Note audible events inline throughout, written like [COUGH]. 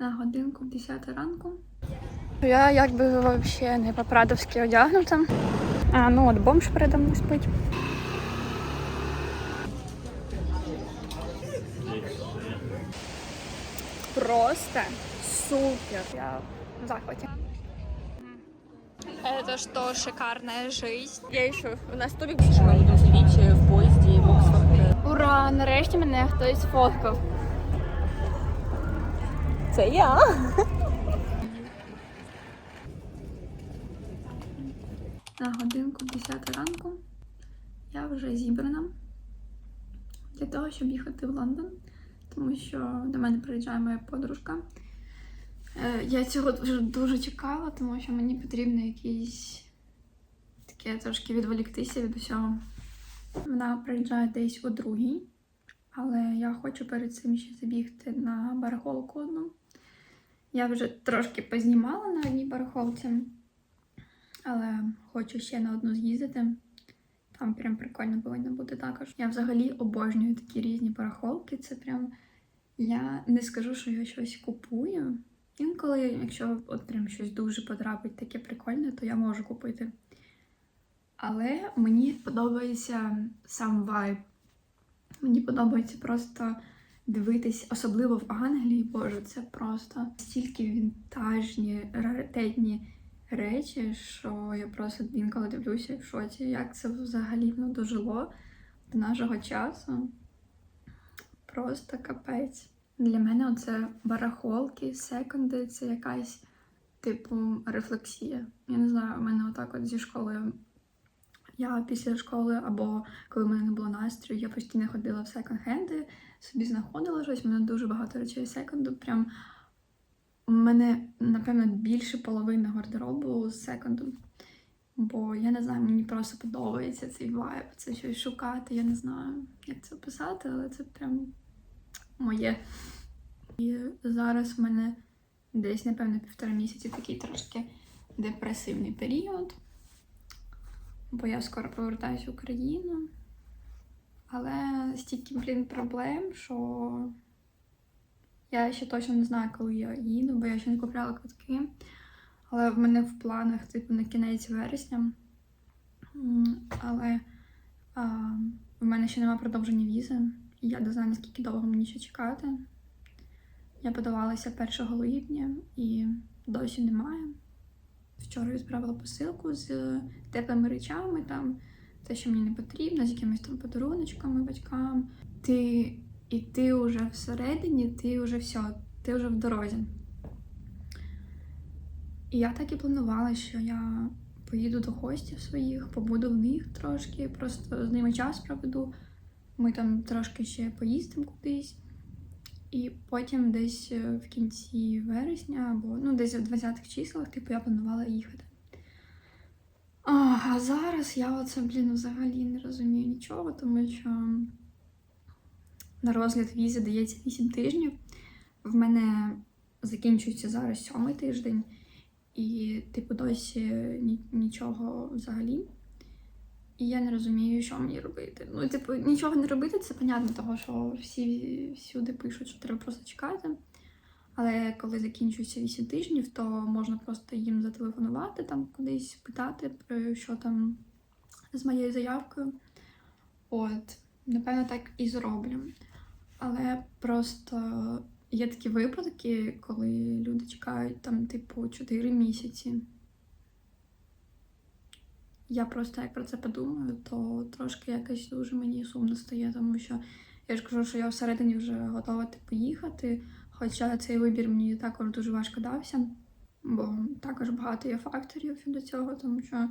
на годинку в 10 ранку. Я якби взагалі не по-прадовськи одягнута. А, ну от бомж передо мною спить. Просто супер. Я в захвате. Это что, шикарная жизнь. Я еще у нас тубик Що ми сидіти в поїзді в Оксфорд. Ура! Нарешті мене хтось фоткав. Це. На годинку 10 ранку я вже зібрана для того, щоб їхати в Лондон, тому що до мене приїжджає моя подружка. Е, Я цього вже дуже чекала, тому що мені потрібно якийсь таке трошки відволіктися від усього. Вона приїжджає десь о другій, але я хочу перед цим ще забігти на барахолку одну. Я вже трошки познімала на одній барахолці, але хочу ще на одну з'їздити. Там прям прикольно повинно бути також. Я взагалі обожнюю такі різні барахолки. Це прям я не скажу, що я щось купую. Інколи, якщо от прям щось дуже потрапить таке прикольне, то я можу купити. Але мені подобається сам вайб. Мені подобається просто дивитись, особливо в Англії, боже, це просто стільки вінтажні, раритетні речі, що я просто інколи дивлюся в шоці, як це взагалі ну, дожило до нашого часу. Просто капець. Для мене оце барахолки, секонди це якась типу рефлексія. Я не знаю, у мене отак от зі школою. Я після школи або коли в мене не було настрою, я постійно ходила в секонд-хенди, собі знаходила щось. У мене дуже багато речей секонду. Прям у мене, напевно, більше половини гардеробу з секонду. Бо я не знаю, мені просто подобається цей вайб, це щось шукати. Я не знаю, як це описати, але це прям моє. І зараз в мене десь, напевно, півтора місяці такий трошки депресивний період. Бо я скоро повертаюся в Україну. Але стільки, блін, проблем, що я ще точно не знаю, коли я їду, бо я ще не купляла квитки. Але в мене в планах, типу, на кінець вересня. Але а, в мене ще немає продовження візи. І я не знаю, наскільки довго мені ще чекати. Я подавалася 1 липня і досі немає. Вчора відправила посилку з теплими речами, там те, що мені не потрібно, з якимись там подаруночками батькам. Ти і ти вже всередині, ти вже все, ти вже в дорозі. І я так і планувала, що я поїду до гостів своїх, побуду в них трошки, просто з ними час проведу. Ми там трошки ще поїздимо кудись. І потім десь е, в кінці вересня, або ну, десь в 20-х числах, типу, я планувала їхати. А, зараз я оце, блін, взагалі не розумію нічого, тому що на розгляд візи дається 8 тижнів. В мене закінчується зараз сьомий тиждень, і, типу, досі нічого взагалі. І я не розумію, що мені робити. Ну, типу, нічого не робити, це понятно, того, що всі всюди пишуть, що треба просто чекати. Але коли закінчується 8 тижнів, то можна просто їм зателефонувати, там кудись питати, про що там з моєю заявкою. От, напевно, так і зроблю. Але просто є такі випадки, коли люди чекають там, типу, 4 місяці. Я просто як про це подумаю, то трошки якось дуже мені сумно стає, тому що я ж кажу, що я всередині вже готова типу, їхати. Хоча цей вибір мені також дуже важко дався, бо також багато є факторів щодо цього, тому що,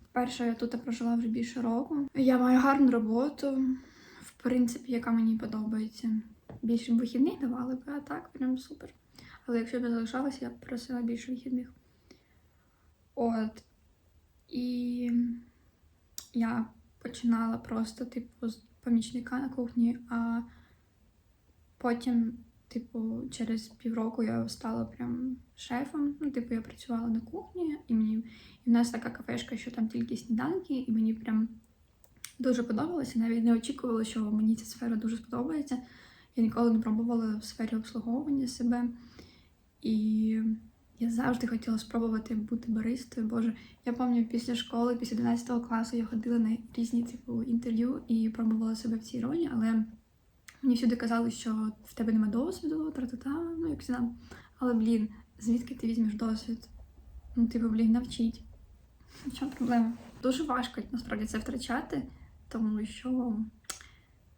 по-перше, я тут прожила вже більше року. Я маю гарну роботу, в принципі, яка мені подобається. Більше вихідних давали б, а так прям супер. Але якщо б я залишалася, я б просила більше вихідних. От. І я починала просто, типу, з помічника на кухні, а потім, типу, через півроку я стала прям шефом. Ну, типу, я працювала на кухні, і мені і в нас така кафешка, що там тільки сніданки, і мені прям дуже подобалося. Навіть не очікувала, що мені ця сфера дуже сподобається. Я ніколи не пробувала в сфері обслуговування себе. І я завжди хотіла спробувати бути баристою. Боже, я пам'ятаю, після школи, після 11 класу я ходила на різні типу інтерв'ю і пробувала себе в цій ролі, але мені всюди казали, що в тебе нема досвіду, тра-та-та, ну як знам. Але блін, звідки ти візьмеш досвід? Ну, типу, блін, навчіть. [LAUGHS] В чому проблема? Дуже важко насправді це втрачати, тому що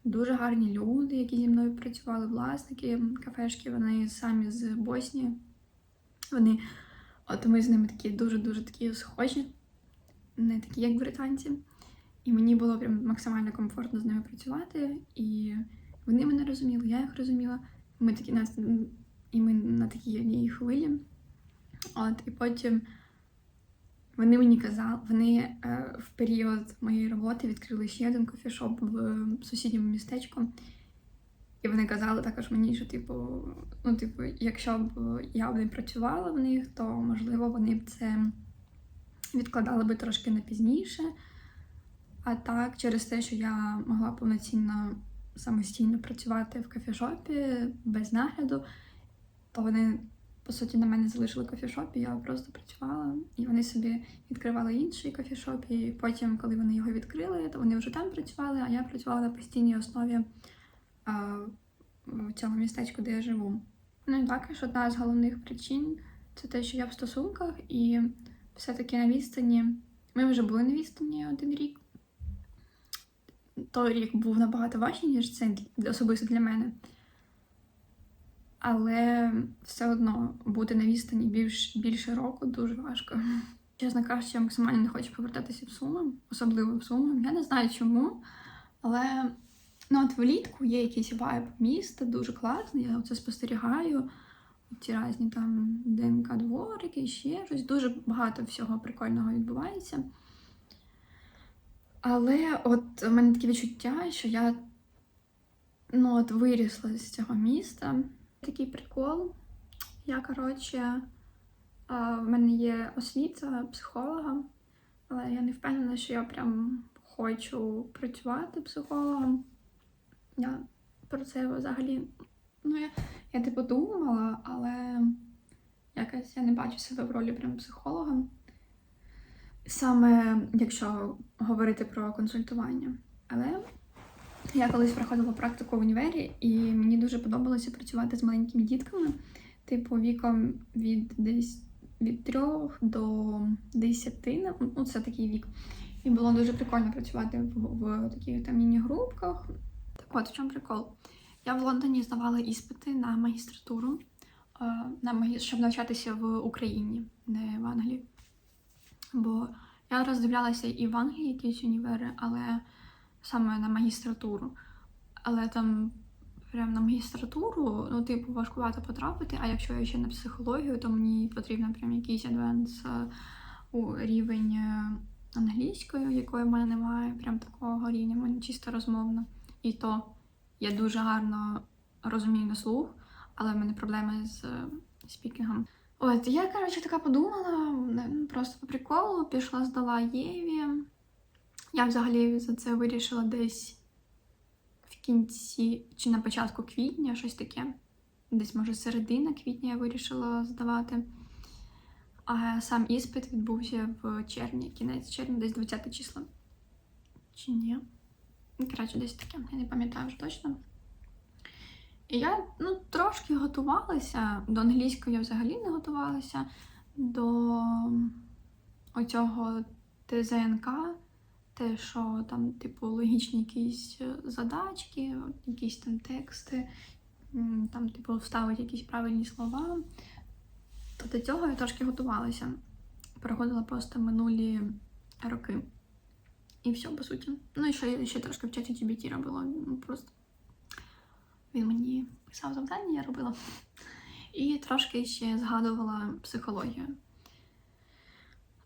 дуже гарні люди, які зі мною працювали, власники кафешки, вони самі з Боснії. Вони, от ми з ними такі дуже-дуже такі схожі, не такі, як британці. І мені було прям максимально комфортно з ними працювати. І вони мене розуміли, я їх розуміла. Ми такі нас і ми на такій одній хвилі. От, і потім вони мені казали, вони е, в період моєї роботи відкрили ще один кофішоп в сусідньому містечку. І вони казали також мені, що, типу, ну, типу, якщо б я б не працювала в них, то можливо вони б це відкладали би трошки на пізніше. А так, через те, що я могла повноцінно самостійно працювати в кофішопі без нагляду, то вони, по суті, на мене залишили кофішоп, і я просто працювала. І вони собі відкривали інший кофішоп. І потім, коли вони його відкрили, то вони вже там працювали, а я працювала на постійній основі а, в цьому містечку, де я живу. Ну і також одна з головних причин це те, що я в стосунках, і все-таки на відстані. Ми вже були на відстані один рік. Той рік був набагато важчий, ніж це особисто для мене. Але все одно бути на відстані більш, більше року дуже важко. Чесно кажучи, я максимально не хочу повертатися в Суми, особливо в Суми. Я не знаю чому, але ну, от влітку є якийсь вайб міста, дуже класний, я це спостерігаю. Ці різні там ДНК дворики, ще щось. Дуже багато всього прикольного відбувається. Але от у мене таке відчуття, що я ну, от вирісла з цього міста. Такий прикол. Я, коротше, в мене є освіта психолога, але я не впевнена, що я прям хочу працювати психологом. Я про це взагалі. Ну, я, я типу думала, але якось я не бачу себе в ролі прям психолога. Саме якщо говорити про консультування. Але я колись проходила практику в універі, і мені дуже подобалося працювати з маленькими дітками, типу віком від десь від 3 до 10, ну це такий вік. І було дуже прикольно працювати в, в таких там міні-групках. Так от, в чому прикол? Я в Лондоні здавала іспити на магістратуру, е, на магі... щоб навчатися в Україні, не в Англії. Бо я роздивлялася і в Англії якісь універи, але саме на магістратуру. Але там прям на магістратуру, ну, типу, важкувато потрапити, а якщо я ще на психологію, то мені потрібно прям якийсь адванс е, у рівень е, англійської, якої в мене немає, прям такого рівня, в мене чисто розмовно. І то я дуже гарно розумію на слух, але в мене проблеми з е, спікінгом. От, я, коротше, така подумала, просто по приколу, пішла, здала Єві. Я взагалі за це вирішила десь в кінці чи на початку квітня, щось таке. Десь, може, середина квітня я вирішила здавати. А сам іспит відбувся в червні, кінець червня, десь 20 числа. Чи ні? Ну, Коротше, десь таке, я не пам'ятаю вже точно. І я ну, трошки готувалася. До англійської я взагалі не готувалася. До оцього ТЗНК, те, що там, типу, логічні якісь задачки, якісь там тексти, там, типу, вставити якісь правильні слова. То до цього я трошки готувалася. Проходила просто минулі роки. І все, по суті. Ну і ще, ще трошки в чаті GBT робила. Ну, просто він мені писав завдання, я робила. І трошки ще згадувала психологію.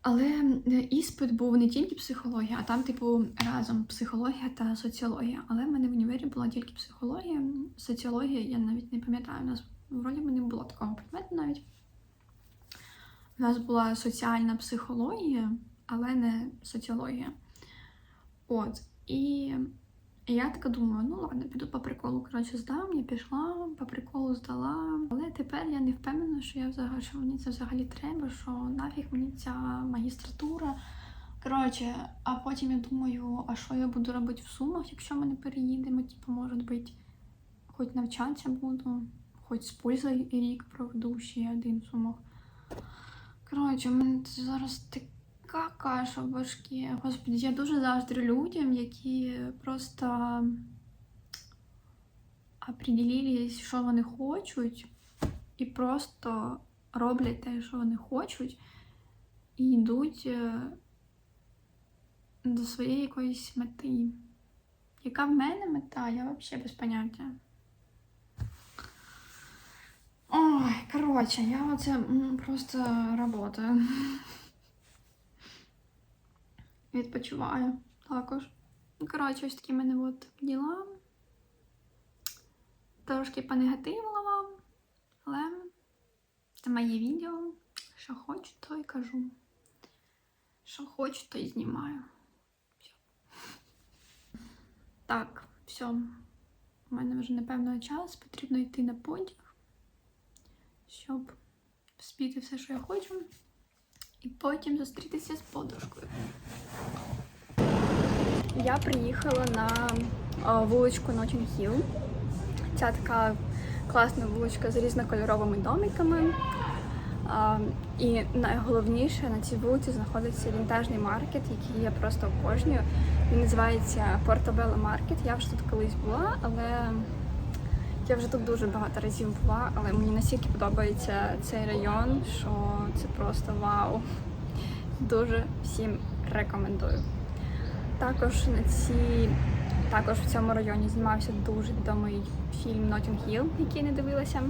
Але е, іспит був не тільки психологія, а там, типу, разом психологія та соціологія. Але в мене в універі була тільки психологія. Соціологія, я навіть не пам'ятаю, у нас вроді не було такого предмету навіть. У нас була соціальна психологія, але не соціологія. От. І І я така думаю, ну ладно, піду по приколу. Коротше, здам, я пішла, по приколу здала. Але тепер я не впевнена, що я взагалі що мені це взагалі треба, що нафіг мені ця магістратура. Коротше, а потім я думаю, а що я буду робити в сумах, якщо ми не переїдемо? Типу, може бути, хоч навчатися буду, хоч з пользою рік проведу ще один в сумах. Коротше, у мене зараз така каша в башки. Господи, я дуже заздрю людям, які просто определились, що вони хочуть, і просто роблять те, що вони хочуть, і йдуть е, до своєї якоїсь мети. Яка в мене мета, я взагалі без поняття. Ой, коротше, я оце просто работаю. Відпочиваю також. Ну, Коротше, ось такі в мене от діла. Трошки понегативила вам, але це моє відео. Що хочу, то і кажу. Що хочу, то і знімаю. Всьо. Так, все. У мене вже напевно час, потрібно йти на потяг, щоб спіти все, що я хочу, і потім зустрітися з подружкою. Я приїхала на вуличку Notting Hill. Ця така класна вуличка з різнокольоровими домиками. І найголовніше на цій вулиці знаходиться вінтажний маркет, який я просто обожнюю. Він називається Portobello Market. Я вже тут колись була, але я вже тут дуже багато разів була, але мені настільки подобається цей район, що це просто вау. Дуже всім рекомендую. Також на ці також в цьому районі знімався дуже відомий фільм Notting Hill, який не дивилася.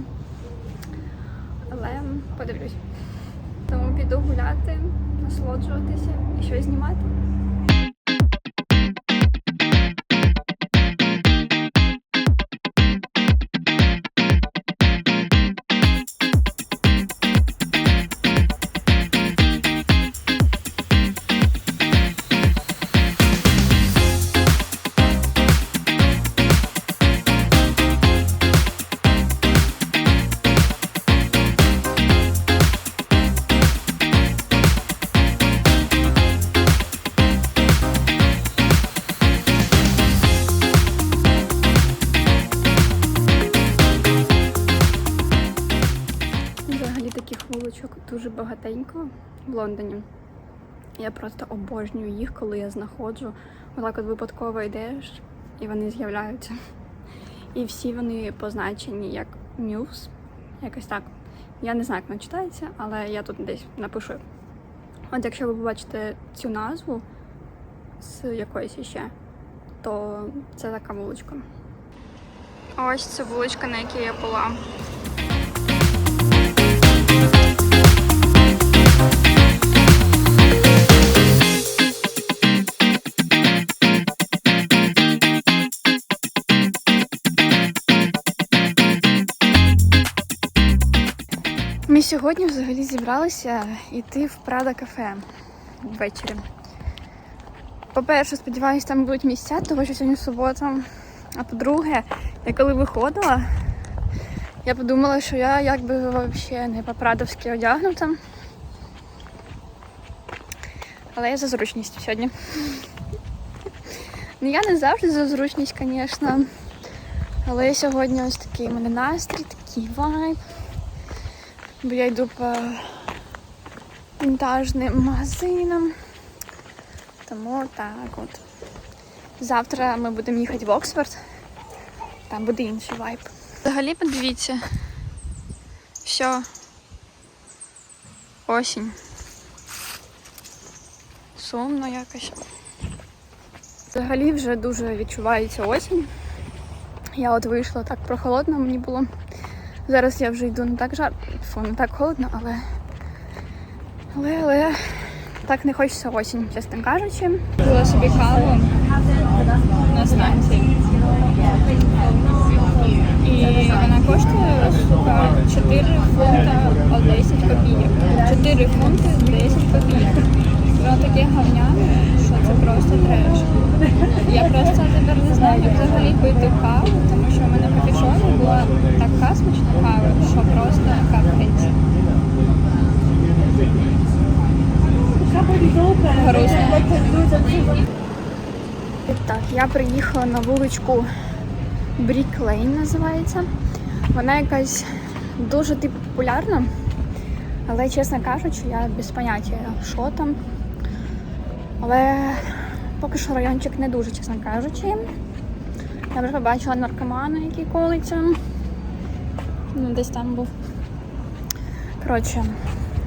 Але подивлюсь. Тому піду гуляти, насолоджуватися і щось знімати. В Лондоні. Я просто обожнюю їх, коли я знаходжу. Отак от випадково йдеш, і вони з'являються. І всі вони позначені як Мюз. Якось так. Я не знаю, як воно читається, але я тут десь напишу. От якщо ви побачите цю назву з якоїсь іще, то це така вуличка. Ось це вуличка, на якій я була. Сьогодні взагалі зібралися йти в Прада кафе ввечері. По-перше, сподіваюся, там будуть місця, тому що сьогодні субота. А по-друге, я коли виходила, я подумала, що я якби взагалі не по-прадовськи одягнута. Але я за зручністю сьогодні. Ну, я не завжди за зручність, звісно. Але сьогодні ось такий у мене настрій, такий вайб. Бо я йду по вінтажним магазинам. Тому так от. Завтра ми будемо їхати в Оксфорд. Там буде інший вайб. Взагалі подивіться. Все. Осінь. Сумно якось. Взагалі вже дуже відчувається осінь. Я от вийшла так прохолодно мені було. Зараз я вже йду не так жар, фу, не так холодно, але. Але, але так не хочеться осінь, чесно кажучи. Купила собі каву на станції. І вона коштує сука 4 фунта 10 копійок. 4 фунти 10 копійок. Воно таке говняне, що це просто треш. Я просто тепер не знаю, як взагалі пити каву, тому що в мене в капішоні була така смачна кава, що просто капець. Так, я приїхала на вуличку Брік Лейн називається. Вона якась дуже типу популярна, але, чесно кажучи, я без поняття, що там. Але поки що райончик не дуже, чесно кажучи. Я вже побачила наркомана, який колиться. Ну, десь там був. Коротше,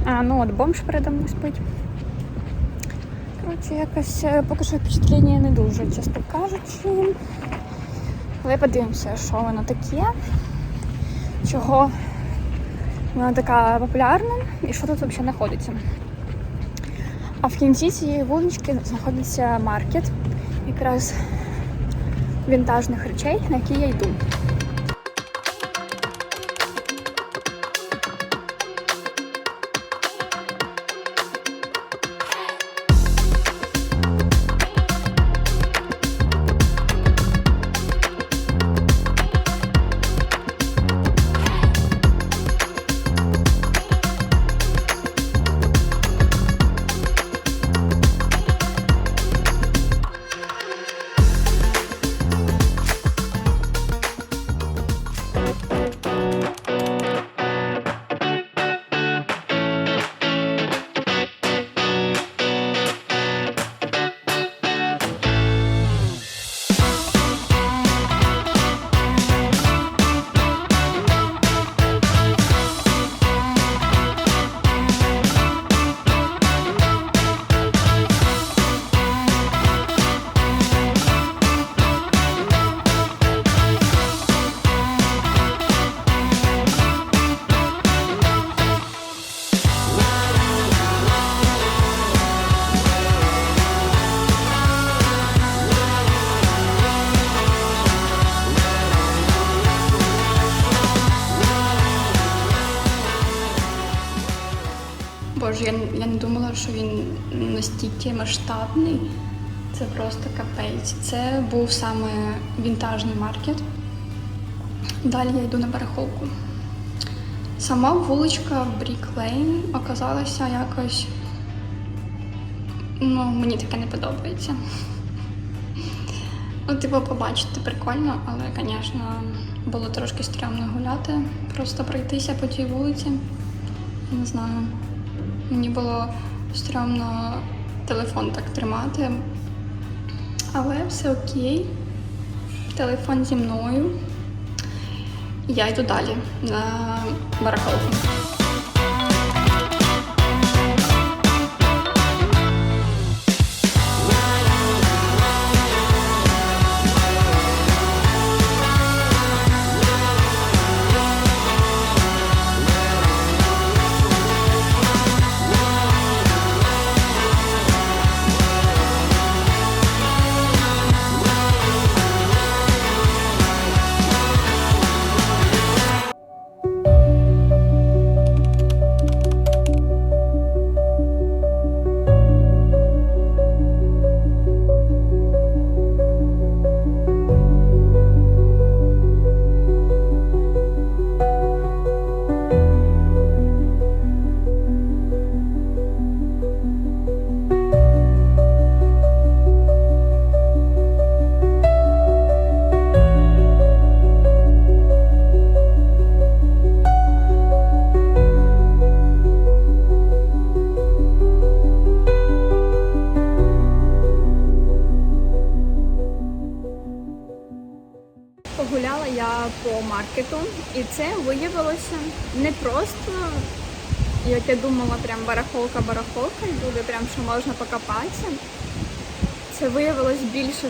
а, ну от бомж передо мною спить. Коротше, якось е, поки що впечатлення не дуже, чесно кажучи. Але подивимося, що воно таке, чого вона така популярна і що тут взагалі знаходиться. А в кінці цієї вулички знаходиться маркет якраз вінтажних речей, на які я йду. Масштабний. Це просто капець. Це був саме вінтажний маркет. Далі я йду на барахолку. Сама вуличка Брік Лейн оказалася якось. Ну, мені таке не подобається. Ну, типу, побачити прикольно, але, звісно, було трошки стрьомно гуляти, просто пройтися по тій вулиці. Не знаю. Мені було стрьомно телефон так тримати. Але все окей. Телефон зі мною. Я йду далі на барахолку.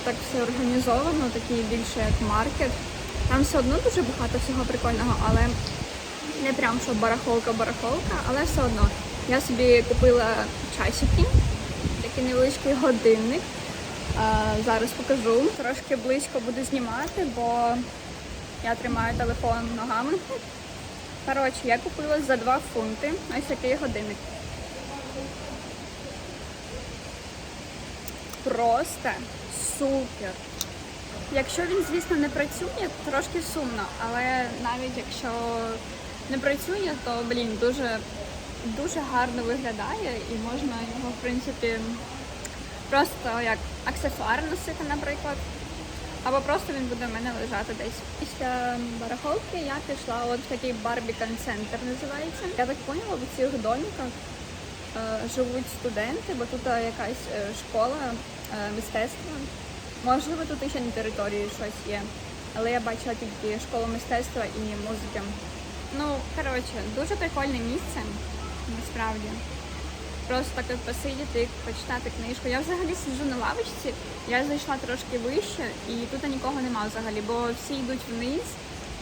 Так все організовано, такий більше як маркет. Там все одно дуже багато всього прикольного, але не прям що барахолка-барахолка, але все одно. Я собі купила часики, такий невеличкий годинник. Зараз покажу. Трошки близько буду знімати, бо я тримаю телефон ногами. Коротше, я купила за 2 фунти ось такий годинник. просто супер. Якщо він, звісно, не працює, трошки сумно, але навіть якщо не працює, то блін, дуже, дуже гарно виглядає і можна його, в принципі, просто як аксесуар носити, наприклад. Або просто він буде в мене лежати десь. Після барахолки я пішла от в такий Барбікан Центр називається. Я так поняла, в цих доміках живуть студенти, бо тут е, якась е, школа е, мистецтва. Можливо, тут ще на території щось є. Але я бачила тільки школу мистецтва і музики. Ну, коротше, дуже прикольне місце, насправді. Просто так от посидіти, почитати книжку. Я взагалі сиджу на лавочці, я зайшла трошки вище, і тут нікого нема взагалі, бо всі йдуть вниз,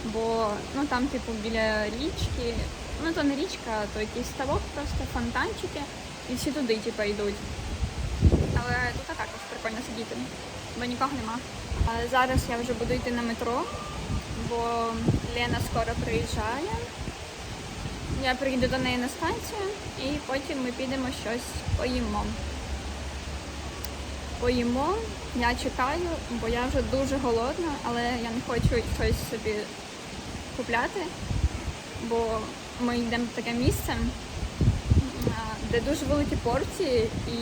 бо ну там, типу, біля річки, ну то не річка, то якийсь ставок, просто фонтанчики, і всі туди, типу, йдуть. Але тут також прикольно сидіти, бо нікого нема. А зараз я вже буду йти на метро, бо Лена скоро приїжджає. Я приїду до неї на станцію і потім ми підемо щось поїмо. Поїмо, я чекаю, бо я вже дуже голодна, але я не хочу щось собі купляти, бо ми йдемо в таке місце, де дуже великі порції і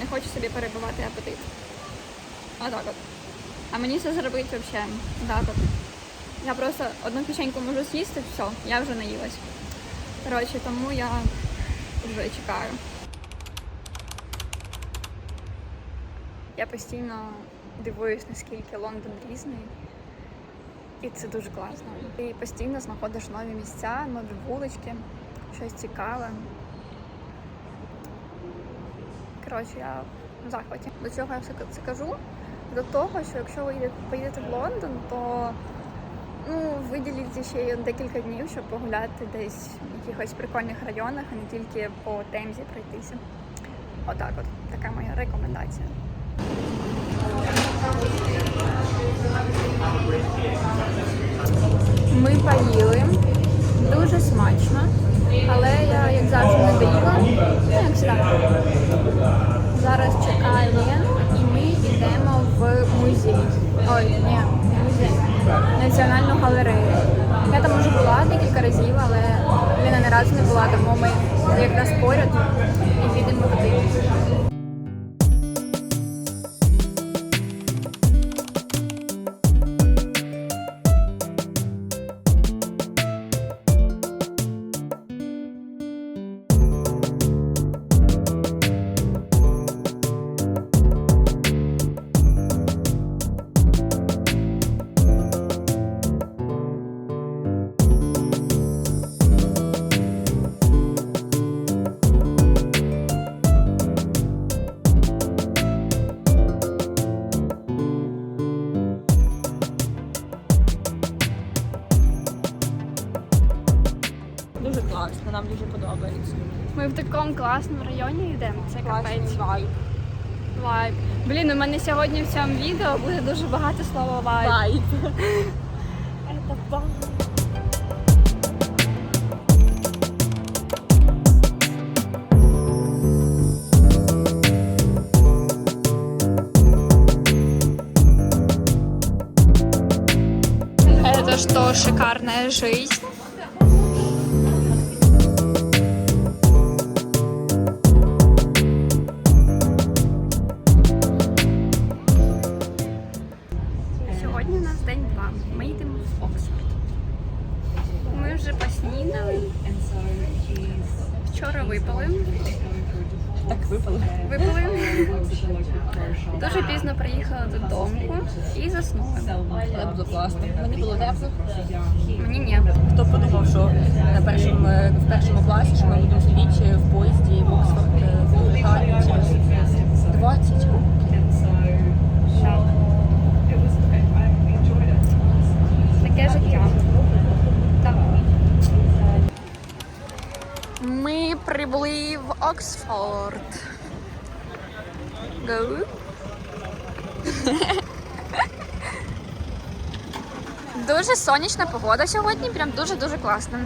не хочу собі перебивати апетит. Отак от. А мені це зробити взагалі так от. Я просто одну печеньку можу з'їсти, все, я вже наїлась. Коротше, тому я вже чекаю. Я постійно дивуюсь, наскільки Лондон різний. І це дуже класно. Ти постійно знаходиш нові місця, нові вулички, щось цікаве. Коротше, я в захваті. До чого я все це кажу? До того, що якщо ви поїдете в Лондон, то Ну, виділіть ще декілька днів, щоб погуляти десь в якихось прикольних районах, а не тільки по темзі пройтися. Отак от, така моя рекомендація. Ми поїли дуже смачно, але я, як завжди, не доїла. Ну, як завжди. Зараз чекаю і ми йдемо в музей. Ой, ні, музей. Національну галерею. Я там вже була декілька разів, але Ліна не разу не була, тому ми якраз поряд і підемо туди. Класному районі йдемо. Це капець. вайб. Вайб. Блін, у мене сьогодні в цьому відео буде дуже багато слова вайб. Вайб. [LAUGHS] Это вайб. Это что, шикарная жизнь? Пізно приїхала додому і заснула. Але було класно. Мені було тепло. Мені ні. Хто подумав, що на першому, е, в першому класі, що ми будемо сидіти в поїзді в Оксфорд е, через 20 років. Таке життя. Ми прибули в Оксфорд. Go. Дуже сонячна погода сьогодні, прям дуже-дуже класно.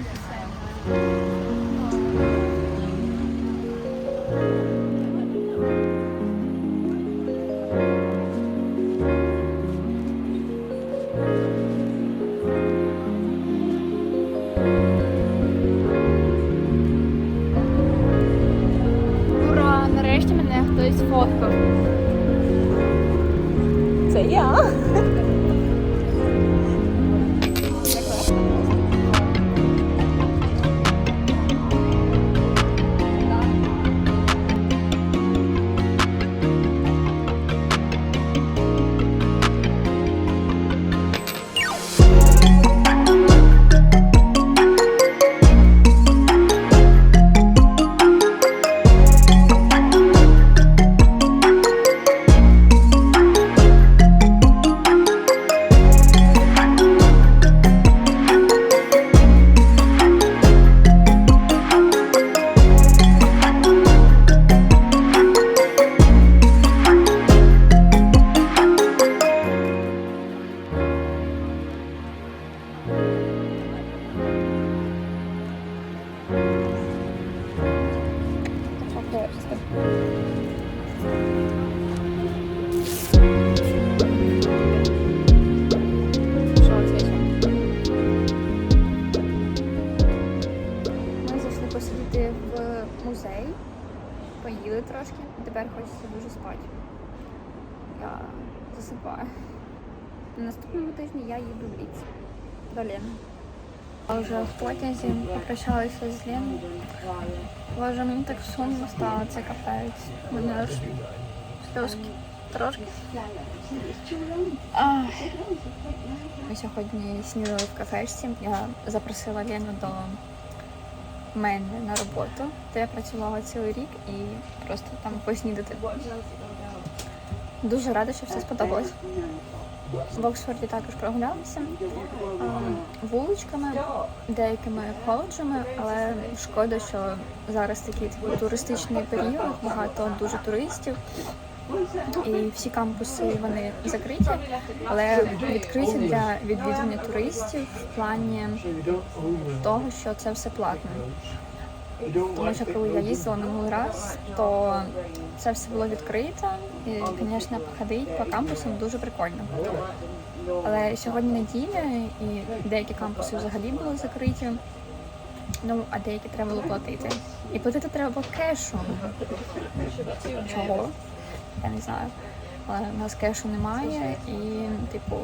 Попрощалася з Леною. Боже, мені так сумно стало, це капець. Мене аж сльозки трошки. Ми сьогодні снідали в кафешці. Я запросила Лену до мене на роботу, де я працювала цілий рік і просто там поснідати. Дуже рада, що все сподобалось. В Оксфорді також прогулялися вуличками, деякими коледжами, але шкода, що зараз такий туристичний період, багато дуже туристів. І всі кампуси вони закриті, але відкриті для відвідування туристів в плані того, що це все платно. Тому що коли я їздила на минулий раз, то це все було відкрито, і, звісно, ходити по кампусам дуже прикольно. Але сьогодні неділя, і деякі кампуси взагалі були закриті. Ну, а деякі треба було платити. І платити треба було кешом. Чого? Я не знаю. Але у нас кешу немає і, типу,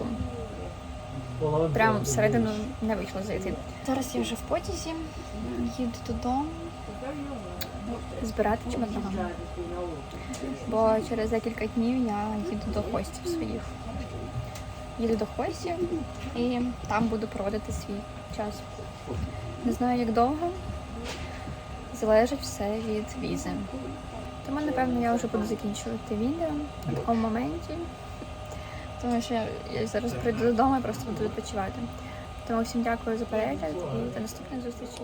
прям всередину не вийшло зайти. Зараз я вже в потязі, їду додому збирати чемодан. Бо через декілька днів я їду до гостів своїх. Їду до гостів і там буду проводити свій час. Не знаю, як довго. Залежить все від візи. Тому, напевно, я вже буду закінчувати відео на такому моменті. Тому що я, зараз прийду додому і просто буду відпочивати. Тому всім дякую за перегляд і до наступної зустрічі.